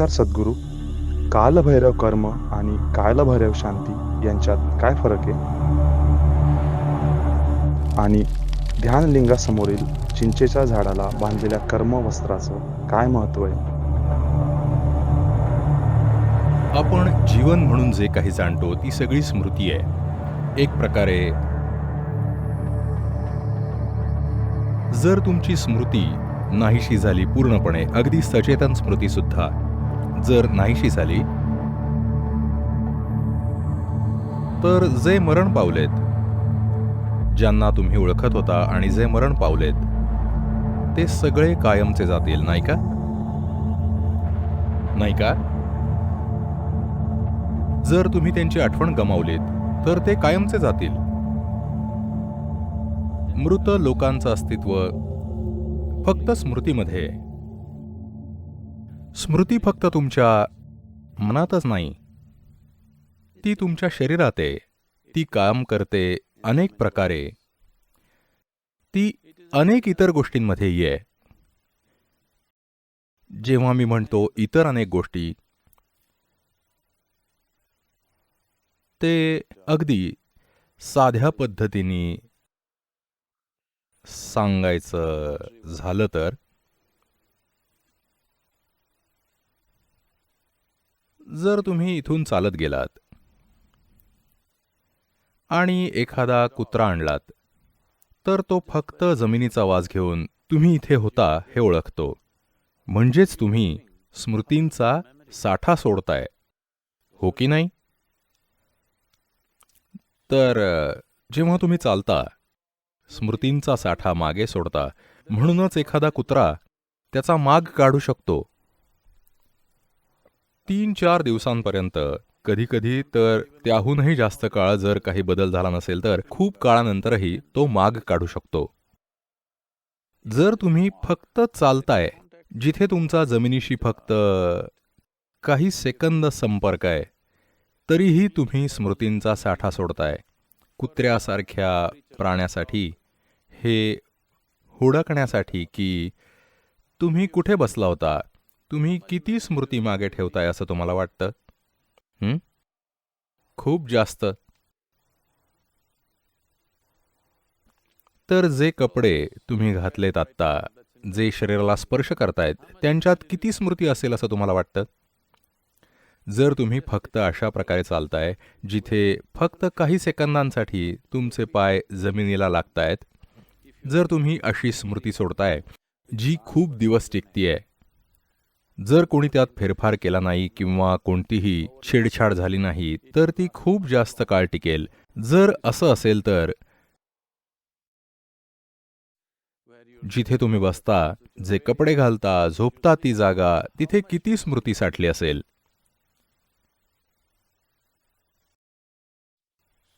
नमस्कार सद्गुरू. कालभैरव कर्म आणि कालभैरव शांती यांच्यात काय फरक आहे? आणि ध्यानलिंगासमोरील चिंचेच्या झाडाला बांधलेल्या कर्म वस्त्राचं काय महत्त्व आहे? आपण जीवन म्हणून जे काही जाणतो ती सगळी स्मृती आहे. एक प्रकारे जर तुमची स्मृती नाहीशी झाली पूर्णपणे अगदी सचेतन स्मृती सुद्धा जर नाहीशी झाली तर जे मरण पावलेत ज्यांना तुम्ही ओळखत होता आणि जे मरण पावलेत ते सगळे कायमचे जातील नाही का? नाही का? जर तुम्ही त्यांची आठवण गमावलीत तर ते कायमचे जातील. मृत लोकांचं अस्तित्व फक्त स्मृतीमध्ये आहे. स्मृती फक्त तुमच्या मनातच नाही. ती तुमच्या शरीरात आहे ती काम करते अनेक प्रकारे. ती अनेक इतर गोष्टींमध्ये आहे जेव्हा मी म्हणतो इतर अनेक गोष्टी ते अगदी साध्या पद्धतीने सांगायचं झालं तर जर तुम्ही इथून चालत गेलात आणि एखादा कुत्रा आणलात तर तो फक्त जमिनीचा वास घेऊन तुम्ही इथे होता हे ओळखतो. म्हणजेच तुम्ही स्मृतींचा साठा सोडताय. हो की नाही? तर जेव्हा तुम्ही चालता स्मृतींचा साठा मागे सोडता म्हणूनच एखादा कुत्रा त्याचा माग काढू शकतो. तीन चार दिवसांपर्यंत कधीकधी तर त्याहूनही जास्त काळ जर काही बदल झाला नसेल तर खूप काळानंतरही तो माग काढू शकतो. जर तुम्ही फक्त चालताय जिथे तुमचा जमिनीशी फक्त काही सेकंद संपर्क आहे तरीही तुम्ही स्मृतींचा साठा सोडताय. कुत्र्यासारख्या प्राण्यासाठी हे हुडकण्यासाठी की तुम्ही कुठे बसला होता तुम्ही किती स्मृती मागे ठेवताय असं तुम्हाला वाटतं? खूप जास्त. तर जे कपडे तुम्ही घातलेत आत्ता जे शरीराला स्पर्श करतायत त्यांच्यात किती स्मृती असेल असं तुम्हाला वाटतं? जर तुम्ही फक्त अशा प्रकारे चालताय जिथे फक्त काही सेकंदांसाठी तुमचे पाय जमिनीला लागतायत जर तुम्ही अशी स्मृती सोडताय जी खूप दिवस टिकतीये जर कोणी त्यात फेरफार केला नाही किंवा कोणतीही छेडछाड झाली नाही तर ती खूप जास्त काळ टिकेल. जर असं असेल तर जिथे तुम्ही बसता जे कपडे घालता झोपता ती जागा तिथे किती स्मृती साठली असेल?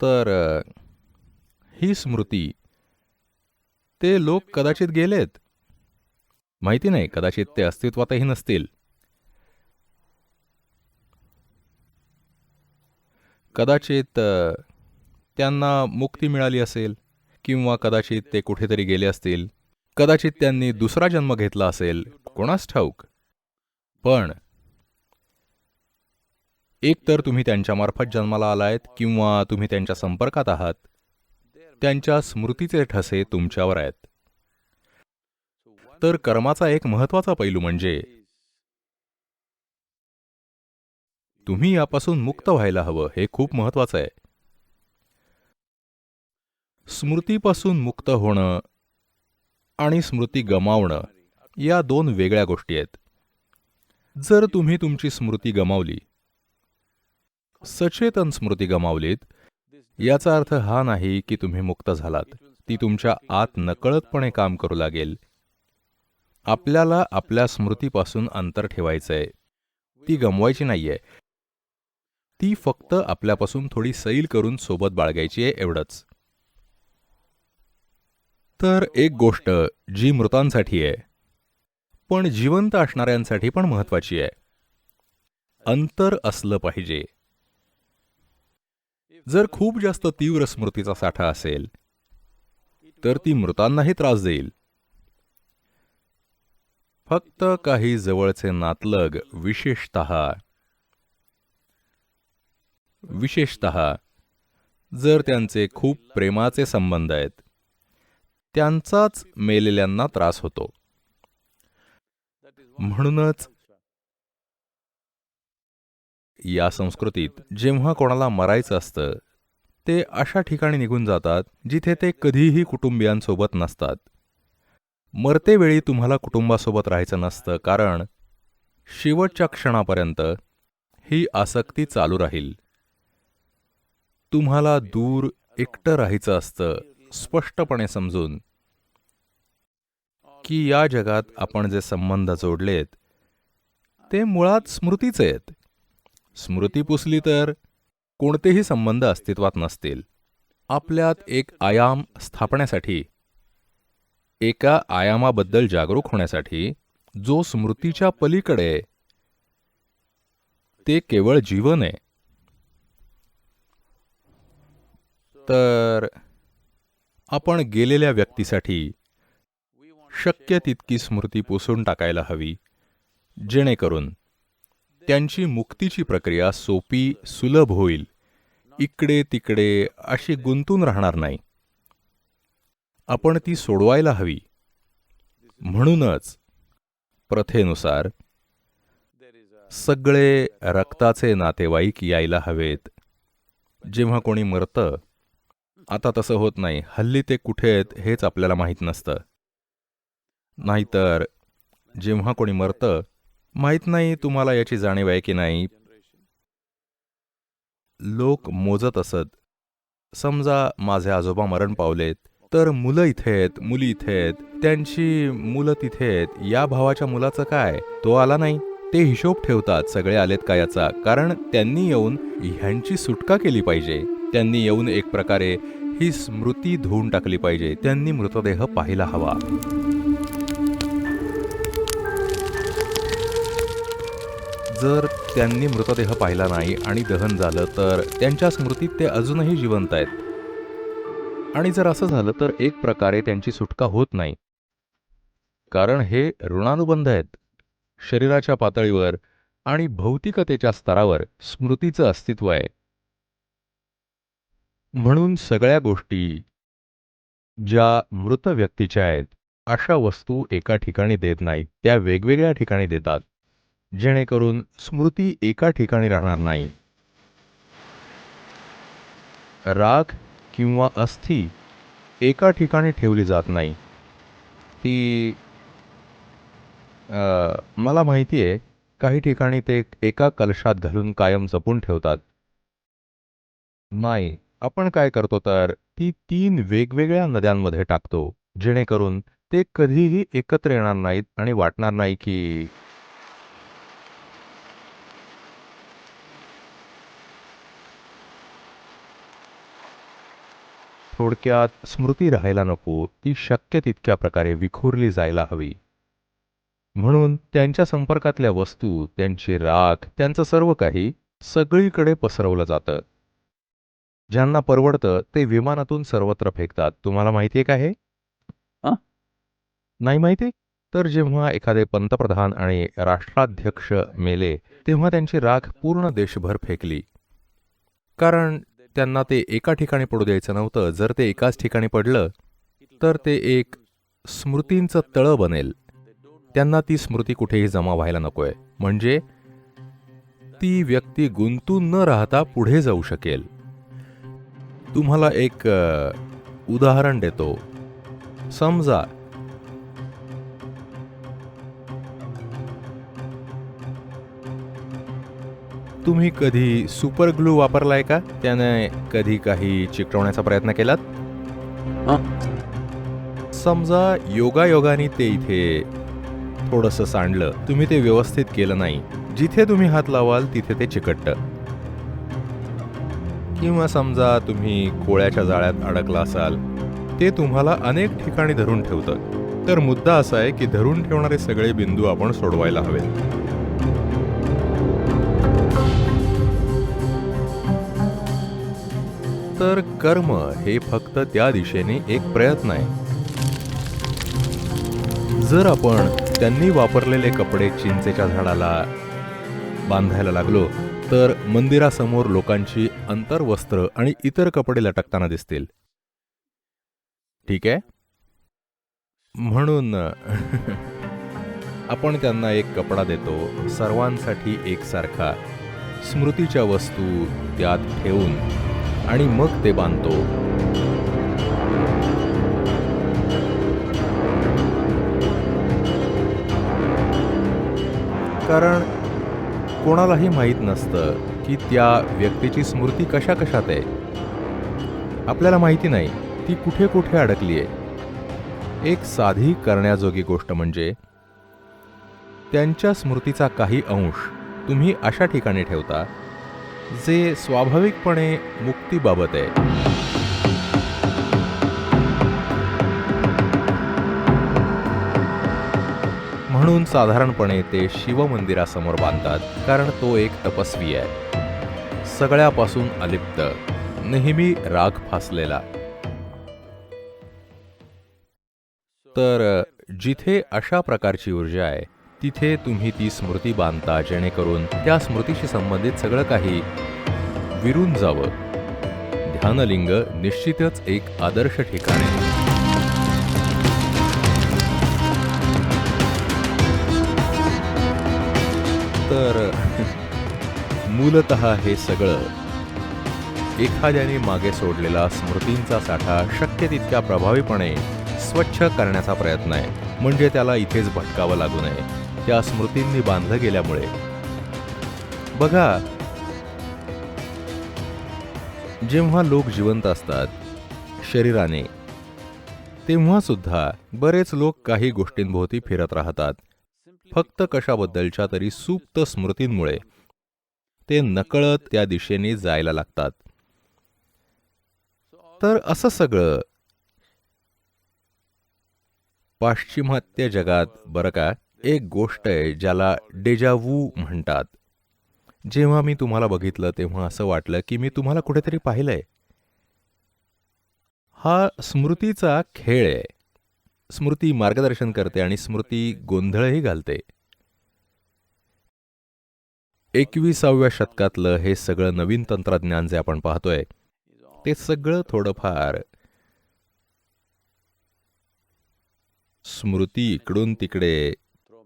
तर ही स्मृती ते लोक कदाचित गेलेत? माहिती नाही कदाचित ते अस्तित्वातही नसतील. कदाचित त्यांना मुक्ती मिळाली असेल किंवा कदाचित ते कुठेतरी गेले असतील. कदाचित त्यांनी दुसरा जन्म घेतला असेल कोणास ठाऊक. पण एक तर तुम्ही त्यांच्यामार्फत जन्माला आलायत किंवा तुम्ही त्यांच्या संपर्कात आहात त्यांच्या स्मृतीचे ठसे तुमच्यावर आहेत. तर कर्माचा एक महत्त्वाचा पैलू म्हणजे तुम्ही यापासून मुक्त व्हायला हवं हे खूप महत्वाचं आहे. स्मृतीपासून मुक्त होणं आणि स्मृती गमावणं या दोन वेगळ्या गोष्टी आहेत. जर तुम्ही तुमची स्मृती गमावली सचेतन स्मृती गमावलीत याचा अर्थ हा नाही की तुम्ही मुक्त झालात ती तुमच्या आत नकळतपणे काम करू लागेल आपल्याला आपल्या स्मृतीपासून अंतर ठेवायचं आहे ती गमवायची नाहीये. ती फक्त आपल्यापासून थोडी सैल करून सोबत बाळगायची आहे एवढंच. तर एक गोष्ट जी मृतांसाठी आहे पण जिवंत असणाऱ्यांसाठी पण महत्वाची आहे. अंतर असलं पाहिजे. जर खूप जास्त तीव्र स्मृतीचा साठा असेल तर ती मृतांनाही त्रास देईल. फक्त काही जवळचे नातलग विशेषत विशेषत जर त्यांचे खूप प्रेमाचे संबंध आहेत त्यांचाच मेलेल्यांना त्रास होतो. म्हणूनच या संस्कृतीत जेव्हा कोणाला मरायचं असतं ते अशा ठिकाणी निघून जातात जिथे ते कधीही कुटुंबियांसोबत नसतात. मरतेवेळी तुम्हाला कुटुंबासोबत राहायचं नसतं कारण शेवटच्या क्षणापर्यंत ही आसक्ती चालू राहील. तुम्हाला दूर एकटं राहायचं असतं स्पष्टपणे समजून. की या जगात आपण जे संबंध जोडलेत ते मुळात स्मृतीचे आहेत. स्मृती पुसली तर कोणतेही संबंध अस्तित्वात नसतील. आपल्यात एक आयाम स्थापण्यासाठी एका आयामाबद्दल जागरूक होण्यासाठी जो स्मृतीच्या पलीकडे आहे, ते केवळ जीवन आहे. तर आपण गेलेल्या व्यक्तीसाठी शक्य तितकी स्मृती पुसून टाकायला हवी जेणेकरून त्यांची मुक्तीची प्रक्रिया सोपी सुलभ होईल इकडे तिकडे अशी गुंतून राहणार नाही. आपण ती सोडवायला हवी. म्हणूनच प्रथेनुसार सगळे रक्ताचे नातेवाईक यायला हवेत. जेव्हा कोणी मरतं आता तसं होत नाही. हल्ली ते कुठे आहेत हेच आपल्याला माहीत नसतं. नाहीतर जेव्हा कोणी मरतं माहीत नाही तुम्हाला याची जाणीव आहे की नाही. लोक मोजत असत. समजा माझे आजोबा मरण पावलेत. तर मुलं इथे आहेत मुली इथे आहेत. त्यांची मुलं तिथे आहेत. या भावाच्या मुलाचं काय? तो आला नाही. ते हिशोब ठेवतात सगळे आलेत का याचा? कारण त्यांनी येऊन ह्यांची सुटका केली पाहिजे. त्यांनी येऊन एक प्रकारे ही स्मृती धुवून टाकली पाहिजे. त्यांनी मृतदेह पाहायला हवा. जर त्यांनी मृतदेह पाहिला नाही आणि दहन झालं तर त्यांच्या स्मृतीत ते अजूनही जिवंत आहेत. आणि जर असं झालं तर एक प्रकारे त्यांची सुटका होत नाही. कारण हे ऋणानुबंध आहेत. शरीराच्या पातळीवर आणि भौतिकतेच्या स्तरावर स्मृतीचं अस्तित्व आहे. म्हणून सगळ्या गोष्टी ज्या मृत व्यक्तीच्या आहेत अशा वस्तू एका ठिकाणी देत नाहीत. त्या वेगवेगळ्या ठिकाणी देतात. जेणेकरून स्मृती एका ठिकाणी राहणार नाही. राख किंवा अस्थी एका ठिकाणी ठेवली जात नाही. ती मला माहिती आहे काही ठिकाणी ते एका कलशात घालून कायम जपून ठेवतात. नाही आपण काय करतो तर ती तीन वेगवेगळ्या नद्यांमध्ये टाकतो जेणेकरून ते कधीही एकत्र येणार नाहीत आणि वाटणार नाही की थोडक्यात स्मृती राहायला नको. ती शक्य तितक्या प्रकारे विखुरली जायला हवी. म्हणून त्यांच्या संपर्कातल्या वस्तू त्यांची राख त्यांचं सर्व काही सगळीकडे पसरवलं जातं. ज्यांना परवडतं ते विमानातून सर्वत्र फेकतात. तुम्हाला माहितीये का हे? नाही माहिती? तर जेव्हा एखादे पंतप्रधान आणि राष्ट्राध्यक्ष मेले तेव्हा त्यांची राख पूर्ण देशभर फेकली. कारण त्यांना ते एका ठिकाणी पडू द्यायचं नव्हतं. जर ते एकाच ठिकाणी पडलं तर ते एक स्मृतींचं तळं बनेल. त्यांना ती स्मृती कुठेही जमा व्हायला नकोय. म्हणजे ती व्यक्ती गुंतून न राहता पुढे जाऊ शकेल. तुम्हाला एक उदाहरण देतो. समजा तुम्ही कधी सुपर ग्लू वापरलाय का? त्याने कधी काही चिकटवण्याचा प्रयत्न केलात? समजा योगायोगाने ते इथे थोडंसं सांडलं तुम्ही ते व्यवस्थित केलं नाही. जिथे तुम्ही हात लावाल तिथे ते चिकटतं. किंवा समजा तुम्ही कोळ्याच्या जाळ्यात अडकला असाल ते तुम्हाला अनेक ठिकाणी धरून ठेवतं. तर मुद्दा असा आहे की धरून ठेवणारे सगळे बिंदू आपण सोडवायला हवेत. तर कर्म हे फक्त त्या दिशेने एक प्रयत्न आहे. जर आपण त्यांनी वापरलेले कपडे चिंचेच्या झाडाला बांधायला लागलो तर मंदिरासमोर लोकांची अंतर्वस्त्र आणि इतर कपडे लटकताना दिसतील. ठीक आहे? म्हणून आपण त्यांना एक कपडा देतो सर्वांसाठी एकसारखा. स्मृतीच्या वस्तू त्यात ठेवून. आणि मग ते बांधतो. कारण कोणालाही माहीत नसतं की त्या व्यक्तीची स्मृती कशा कशात आहे. आपल्याला माहिती नाही ती कुठे कुठे अडकली आहे एक साधी करण्याजोगी गोष्ट म्हणजे त्यांच्या स्मृतीचा काही अंश तुम्ही अशा ठिकाणी ठेवता जे स्वाभाविकपणे मुक्तीबाबत आहे. म्हणून साधारणपणे ते शिवमंदिरासमोर बांधतात कारण तो एक तपस्वी आहे. सगळ्यापासून अलिप्त नेहमी राग फासलेला. तर जिथे अशा प्रकारची ऊर्जा आहे तिथे तुम्ही ती स्मृती बांधता जेणेकरून त्या स्मृतीशी संबंधित सगळं काही विरून जावं. ध्यानलिंग निश्चितच एक आदर्श ठिकाण आहे. तर मूलत हे सगळं एखाद्याने मागे सोडलेला स्मृतींचा साठा शक्य तितक्या प्रभावीपणे स्वच्छ करण्याचा प्रयत्न आहे. म्हणजे त्याला इथेच भटकावं लागू नये. त्या स्मृतींनी बांधलं गेल्यामुळे. बघा जेव्हा लोक जिवंत असतात शरीराने तेव्हा सुद्धा बरेच लोक काही गोष्टींभोवती फिरत राहतात. फक्त कशाबद्दलच्या तरी सुप्त स्मृतींमुळे. ते नकळत त्या दिशेने जायला लागतात. तर असं सगळं पाश्चिमात्य जगात बरं का? एक गोष्ट आहे ज्याला डेजावू म्हणतात. जेव्हा मी तुम्हाला बघितलं तेव्हा असं वाटलं की मी तुम्हाला कुठेतरी पाहिलंय. हा स्मृतीचा खेळ आहे. स्मृती मार्गदर्शन करते आणि स्मृती गोंधळही घालते. एकविसाव्या शतकातलं हे सगळं नवीन तंत्रज्ञान जे आपण पाहतोय ते सगळं थोडंफार स्मृती इकडून तिकडे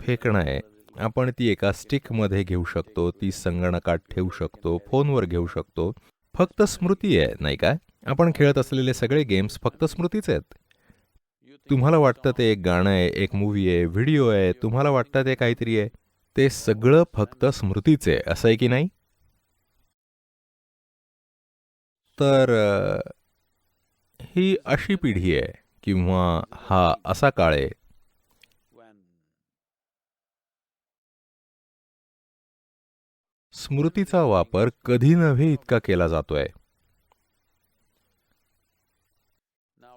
फेकणं आहे. आपण ती एका स्टिकमध्ये घेऊ शकतो ती संगणकात ठेवू शकतो फोनवर घेऊ शकतो. फक्त स्मृती आहे नाही का? आपण खेळत असलेले सगळे गेम्स फक्त स्मृतीच आहेत. तुम्हाला वाटतं ते एक गाणं आहे एक मूवी आहे व्हिडिओ आहे तुम्हाला वाटतं ते काहीतरी आहे. ते सगळं फक्त स्मृतीच आहे असं आहे की नाही? तर ही अशी पिढी आहे किंवा हा असा काळ आहे स्मृतीचा वापर कधी नव्हे इतका केला जातोय.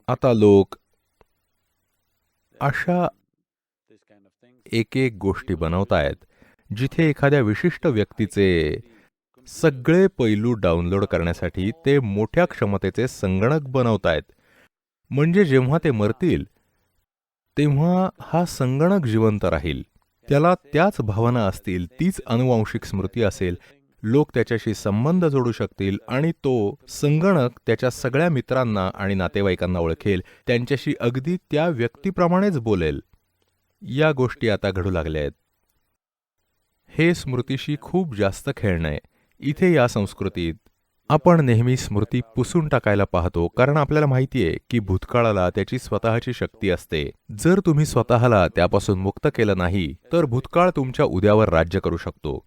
आता लोक अशा एक एक गोष्टी बनवतायत जिथे एखाद्या विशिष्ट व्यक्तीचे सगळे पैलू डाउनलोड करण्यासाठी ते मोठ्या क्षमतेचे संगणक बनवतायत. म्हणजे जेव्हा ते मरतील तेव्हा हा संगणक जिवंत राहील. त्याला त्याच भावना असतील तीच अनुवांशिक स्मृती असेल. लोक त्याच्याशी संबंध जोडू शकतील आणि तो संगणक त्याच्या सगळ्या मित्रांना आणि नातेवाईकांना ओळखेल त्यांच्याशी अगदी त्या व्यक्तीप्रमाणेच बोलेल. या गोष्टी आता घडू लागल्या आहेत. हे स्मृतीशी खूप जास्त खेळणं आहे. इथे या संस्कृतीत आपण नेहमी स्मृती पुसून टाकायला पाहतो कारण आपल्याला माहितीये की भूतकाळाला त्याची स्वतःची शक्ती असते. जर तुम्ही स्वतःला त्यापासून मुक्त केलं नाही तर भूतकाळ तुमच्या उद्यावर राज्य करू शकतो.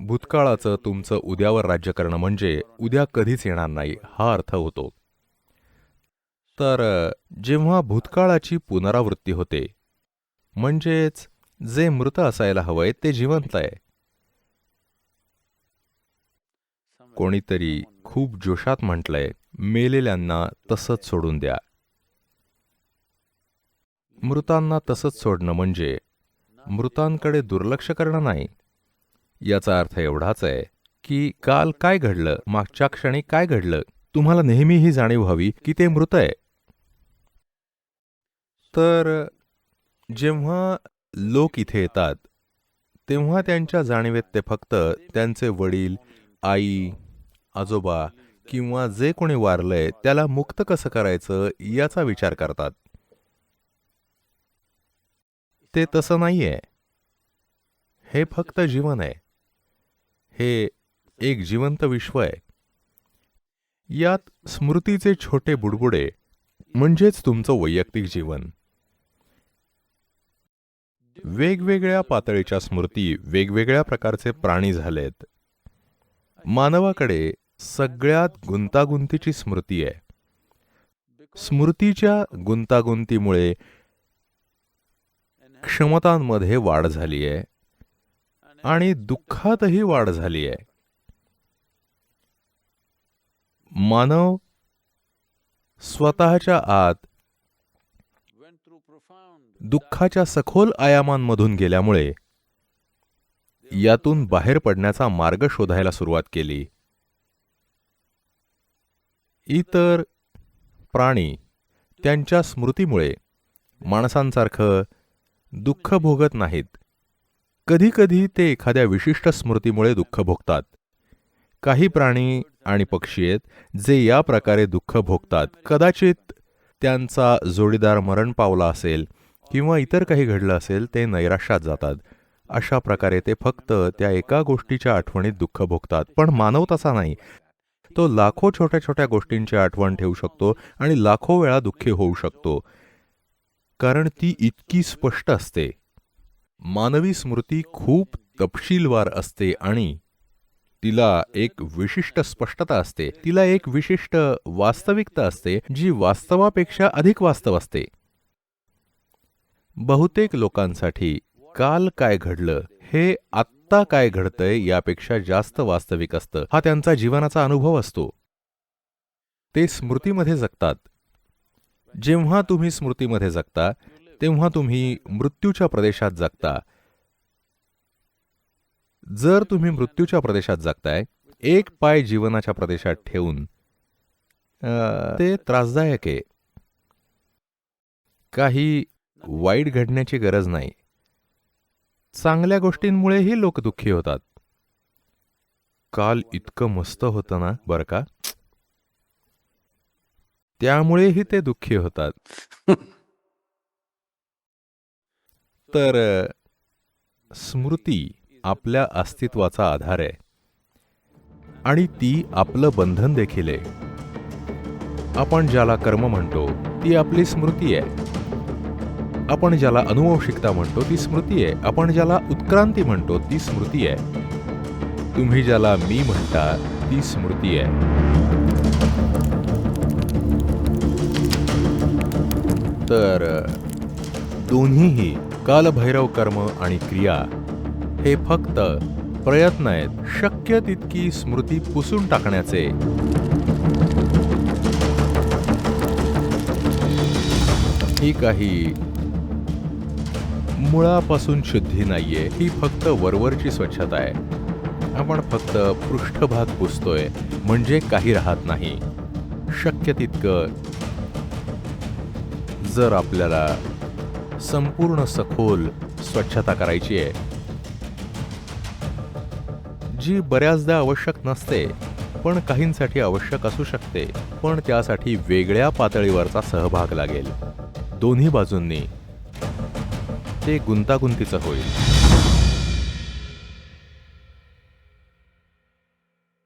भूतकाळाचं तुमचं उद्यावर राज्य करणं म्हणजे उद्या कधीच येणार नाही हा अर्थ होतो. तर जेव्हा भूतकाळाची पुनरावृत्ती होते म्हणजेच जे मृत असायला हवंय ते जिवंत आहे. कोणीतरी खूप जोशात म्हटलंय मेलेल्यांना तसंच सोडून द्या. मृतांना तसंच सोडणं म्हणजे मृतांकडे दुर्लक्ष करणं नाही. याचा अर्थ एवढाच आहे की काल काय घडलं मागच्या क्षणी काय घडलं तुम्हाला नेहमी ही जाणीव हवी की ते मृत आहे. तर जेव्हा लोक इथे येतात तेव्हा त्यांच्या जाणीवेत ते फक्त त्यांचे वडील आई आजोबा किंवा जे कोणी वारलंय त्याला मुक्त कसं करायचं याचा विचार करतात. ते तसं नाहीये. हे फक्त जीवन आहे. हे एक जिवंत विश्व आहे. यात स्मृतीचे छोटे बुडबुडे म्हणजेच तुमचं वैयक्तिक जीवन. वेगवेगळ्या पातळीच्या स्मृती वेगवेगळ्या प्रकारचे प्राणी झालेत. मानवाकडे सगळ्यात गुंतागुंतीची स्मृती आहे. स्मृतीच्या गुंतागुंतीमुळे क्षमतांमध्ये वाढ झाली आहे आणि दुःखातही वाढ झाली आहे मानव स्वतःच्या आत दुःखाच्या सखोल आयामांमधून गेल्यामुळे यातून बाहेर पडण्याचा मार्ग शोधायला सुरुवात केली. इतर प्राणी त्यांच्या स्मृतीमुळे माणसांसारखं दुःख भोगत नाहीत. कधीकधी ते एखाद्या विशिष्ट स्मृतीमुळे दुःख भोगतात. काही प्राणी आणि पक्षी आहेत जे या प्रकारे दुःख भोगतात. कदाचित त्यांचा जोडीदार मरण पावला असेल किंवा इतर काही घडलं असेल ते नैराश्यात जातात. अशा प्रकारे ते फक्त त्या एका गोष्टीच्या आठवणीत दुःख भोगतात. पण मानव तसा नाही. तो लाखो छोट्या छोट्या गोष्टींची आठवण ठेवू शकतो आणि लाखो वेळा दुःखी होऊ शकतो. कारण ती इतकी स्पष्ट असते. मानवी स्मृती खूप तपशीलवार असते आणि तिला एक विशिष्ट स्पष्टता असते. तिला एक विशिष्ट वास्तविकता असते जी वास्तवापेक्षा अधिक वास्तव असते. बहुतेक लोकांसाठी काल काय घडलं हे आत्ता काय घडतंय यापेक्षा जास्त वास्तविक असतं. हा त्यांचा जीवनाचा अनुभव असतो. ते स्मृतीमध्ये जगतात. जेव्हा तुम्ही स्मृतीमध्ये जगता तेव्हा तुम्ही मृत्यूच्या प्रदेशात जगता. जर तुम्ही मृत्यूच्या प्रदेशात जगताय एक पाय जीवनाच्या प्रदेशात ठेवून ते त्रासदायक आहे. काही वाईट घडण्याची गरज नाही. चांगल्या गोष्टींमुळेही लोक दुःखी होतात. काल इतकं मस्त होतं ना बरं का? त्यामुळेही ते दुःखी होतात. तर स्मृती आपल्या अस्तित्वाचा आधार आहे. आणि ती आपलं बंधन देखील आहे. आपण ज्याला कर्म म्हणतो ती आपली स्मृती आहे. आपण ज्याला अनुवंशिकता म्हणतो ती स्मृती आहे. आपण ज्याला उत्क्रांती म्हणतो ती स्मृती आहे. तुम्ही ज्याला मी म्हणता ती स्मृती आहे. तर दोन्हीही कालभैरव कर्म आणि क्रिया हे फक्त प्रयत्न आहेत. शक्य तितकी स्मृती पुसून टाकण्याचे. ही काही मुळापासून शुद्धी नाहीये ही फक्त वरवरची स्वच्छता आहे. आपण फक्त पृष्ठभाग पुसतोय म्हणजे काही राहत नाही. शक्य तितकं जर आपल्याला संपूर्ण सखोल स्वच्छता करायची आहे. जी बऱ्याचदा आवश्यक नसते पण काहींसाठी आवश्यक असू शकते पण त्यासाठी वेगळ्या पातळीवरचा सहभाग लागेल. दोन्ही बाजूंनी ते गुंतागुंतीचं होईल.